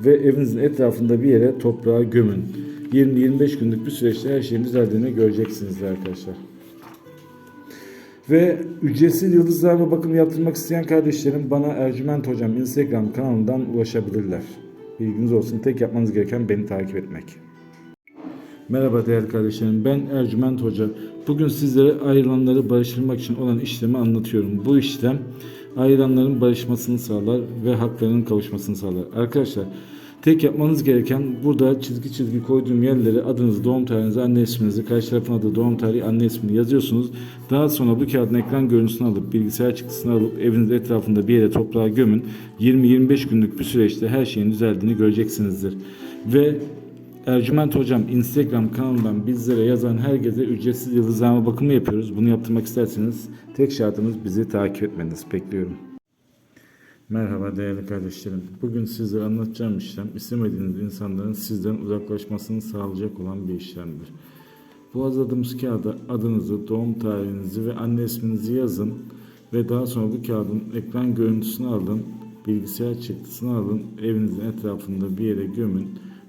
ve evinizin etrafında bir yere toprağa gömün. 20-25 günlük bir süreçte her şeyin düzeldiğini göreceksiniz arkadaşlar. Ve ücretsiz yıldızlarla bakım yaptırmak isteyen kardeşlerim bana Ercüment Hocam Instagram kanalından ulaşabilirler. Bilginiz olsun. Tek yapmanız gereken beni takip etmek. Merhaba değerli kardeşlerim. Ben Ercüment Hoca. Bugün sizlere ayrılanları barıştırmak için olan işlemi anlatıyorum. Bu işlem ayrılanların barışmasını sağlar ve haklarının kavuşmasını sağlar. Arkadaşlar tek yapmanız gereken burada çizgi çizgi koyduğum yerlere adınızı, doğum tarihinizi, anne isminizi, karşı tarafın adı, doğum tarihi, anne ismini yazıyorsunuz. Daha sonra bu kağıdın ekran görüntüsünü alıp bilgisayar çıktısını alıp evinizin etrafında bir yere toprağa gömün. 20-25 günlük bir süreçte her şeyin düzeldiğini göreceksinizdir. Ve Ercüment Hocam Instagram kanalından bizlere yazan herkese ücretsiz yıldızlama bakımı yapıyoruz. Bunu yaptırmak isterseniz tek şartımız bizi takip etmeniz. Bekliyorum. Merhaba değerli kardeşlerim. Bugün sizlere anlatacağım işlem istemediğiniz insanların sizden uzaklaşmasını sağlayacak olan bir işlemdir. Bu hazırladığımız kağıda adınızı, doğum tarihinizi ve anne isminizi yazın ve daha sonra bu kağıdın ekran görüntüsünü alın, bilgisayar çıktısını alın, evinizin etrafında bir yere gömün.